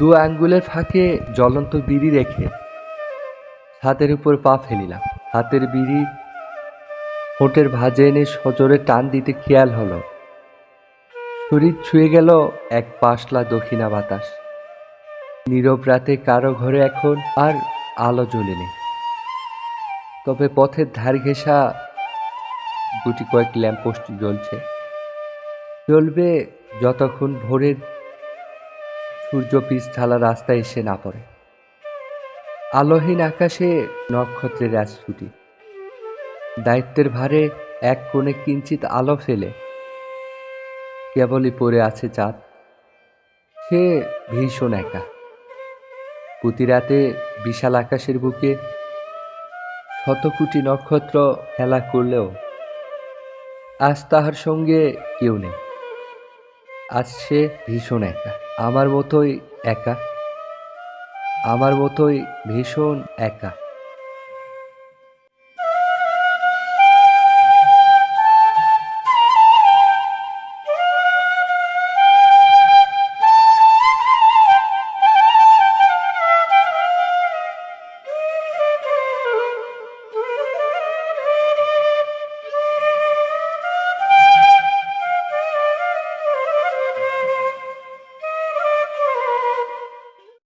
দু আঙ্গুলের ফাঁকে জ্বলন্ত বিড়ি রেখে হাতের উপর পা ফেলিলাম। হাতের বিড়ি হোটের ভাজে এনে সজোরে টান দিতে খেয়াল হলো। শরীর ছুঁয়ে গেল এক পাশলা দক্ষিণা বাতাস। নীরব রাতে কারও ঘরে এখন আর আলো জ্বলেনি তবে পথের ধার ঘেঁষা দুটি কয়েক ল্যাম্পপোস্ট জ্বলছে। জ্বলবে যতক্ষণ ভোরের সূর্য পিস ঢালা রাস্তায় এসে না পড়ে। আলোহীন আকাশে নক্ষত্রের ছুটি। দায়িত্বের ভারে এক কোণে কিঞ্চিত আলো ফেলে। কেবলই পড়ে আছে চাঁদ। সে ভীষণ একা। প্রতি রাতে বিশাল আকাশের বুকে শত কোটি নক্ষত্র খেলা করলেও আজ তাহার সঙ্গে কেউ নেই। আজ সে ভীষণ একা। আমার মতোই একা। আমার মতোই ভীষণ একা।